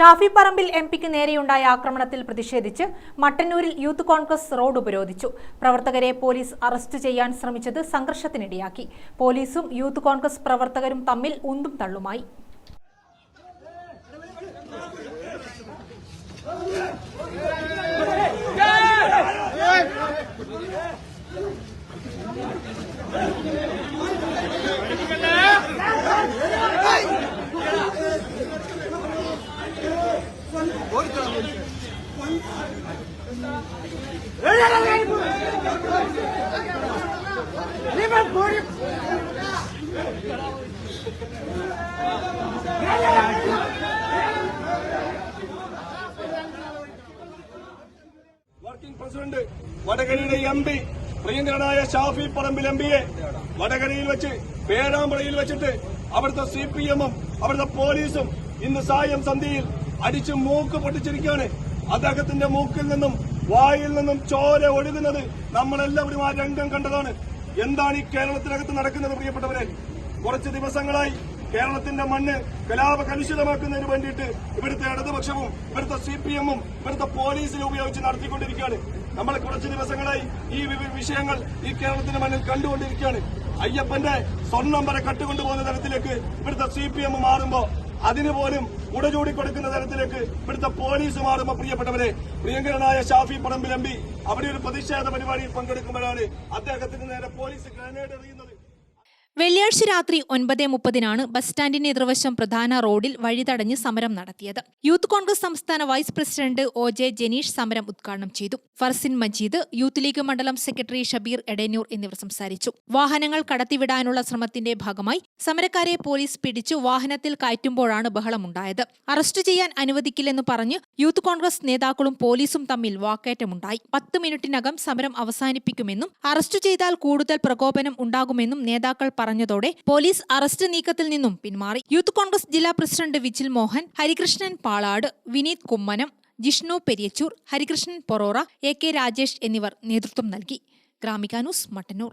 Shafi Parambil M പിക്ക് നേരെയുണ്ടായ ആക്രമണത്തിൽ പ്രതിഷേധിച്ച് മട്ടന്നൂരിൽ യൂത്ത് കോൺഗ്രസ് റോഡ് ഉപരോധിച്ചു. പ്രവർത്തകരെ പോലീസ് അറസ്റ്റ് ചെയ്യാൻ ശ്രമിച്ചത് സംഘർഷത്തിനിടയാക്കി. പോലീസും യൂത്ത് കോൺഗ്രസ് പ്രവർത്തകരും തമ്മിൽ ഉന്തും തള്ളുമായി. വർക്കിംഗ് പ്രസിഡന്റ് വടകരയുടെ എം പി പ്രിയങ്കരനായ ഷാഫി പറമ്പിൽ എം പിയെ വടകരയിൽ വെച്ച് പേരാമ്പ്രയിൽ വെച്ചിട്ട് അവിടുത്തെ സി പി എമ്മും അവിടുത്തെ പോലീസും ഇന്ന് സായം സന്ധ്യയിൽ അടിച്ചു മൂക്ക് പൊട്ടിച്ചിരിക്കുകയാണ്. അദ്ദേഹത്തിന്റെ മൂക്കിൽ നിന്നും വായിൽ നിന്നും ചോര ഒഴുകുന്നത് നമ്മളെല്ലാവരും ആ രംഗം കണ്ടതാണ്. എന്താണ് ഈ കേരളത്തിനകത്ത് നടക്കുന്നത് പ്രിയപ്പെട്ടവരെ? കുറച്ച് ദിവസങ്ങളായി കേരളത്തിന്റെ മണ്ണ് കലാപ കലുഷിതമാക്കുന്നതിന് വേണ്ടിയിട്ട് ഇവിടുത്തെ ഇടതുപക്ഷവും ഇവിടുത്തെ സി പി എമ്മും ഇവിടുത്തെ പോലീസിനെ ഉപയോഗിച്ച് നടത്തിക്കൊണ്ടിരിക്കുകയാണ്. നമ്മൾ കുറച്ച് ദിവസങ്ങളായി ഈ വിഷയങ്ങൾ ഈ കേരളത്തിന്റെ മണ്ണിൽ കണ്ടുകൊണ്ടിരിക്കുകയാണ്. അയ്യപ്പന്റെ സ്വർണം വരെ കട്ടുകൊണ്ടുപോകുന്ന തരത്തിലേക്ക് ഇവിടുത്തെ സി പി എം മാറുമ്പോ അതിന് പോലും ഉടചൂടി കൊടുക്കുന്ന തരത്തിലേക്ക് ഇവിടുത്തെ പോലീസ് മാറുമ്പോൾ പ്രിയപ്പെട്ടവരെ പ്രിയങ്കരനായ ഷാഫി പടമ്പിലമ്പി അവിടെ ഒരു പ്രതിഷേധ പരിപാടിയിൽ പങ്കെടുക്കുമ്പോഴാണ് അദ്ദേഹത്തിന് നേരെ പോലീസ് ഗ്രനേഡ് എറിയുന്നത്. വെള്ളിയാഴ്ച രാത്രി ഒൻപത് മുപ്പതിനാണ് ബസ് സ്റ്റാൻഡിന് എതിർവശം പ്രധാന റോഡിൽ വഴിതടഞ്ഞ് സമരം നടത്തിയത്. യൂത്ത് കോൺഗ്രസ് സംസ്ഥാന vice president O J Janeesh സമരം ഉദ്ഘാടനം ചെയ്തു. ഫർസിൻ മജീദ് യൂത്ത് ലീഗ് മണ്ഡലം സെക്രട്ടറി ഷബീർ എടേന്യൂർ എന്നിവർ സംസാരിച്ചു. വാഹനങ്ങൾ കടത്തിവിടാനുള്ള ശ്രമത്തിന്റെ ഭാഗമായി സമരക്കാരെ പോലീസ് പിടിച്ചു വാഹനത്തിൽ കയറ്റുമ്പോഴാണ് ബഹളമുണ്ടായത്. അറസ്റ്റ് ചെയ്യാൻ അനുവദിക്കില്ലെന്ന് പറഞ്ഞ് യൂത്ത് കോൺഗ്രസ് നേതാക്കളും പോലീസും തമ്മിൽ വാക്കേറ്റമുണ്ടായി. പത്ത് മിനിറ്റിനകം സമരം അവസാനിപ്പിക്കുമെന്നും അറസ്റ്റ് ചെയ്താൽ കൂടുതൽ പ്രകോപനം ഉണ്ടാകുമെന്നും നേതാക്കൾ പറഞ്ഞതോടെ പോലീസ് അറസ്റ്റ് നീക്കത്തിൽ നിന്നും പിന്മാറി. യൂത്ത് കോൺഗ്രസ് ജില്ലാ president Vijil Mohan Harikrishnan Palad Vineeth Kummanam Jishnu Periyachur Harikrishnan Porora A K Rajesh എന്നിവർ നേതൃത്വം നൽകി. Gramika news Mattannur.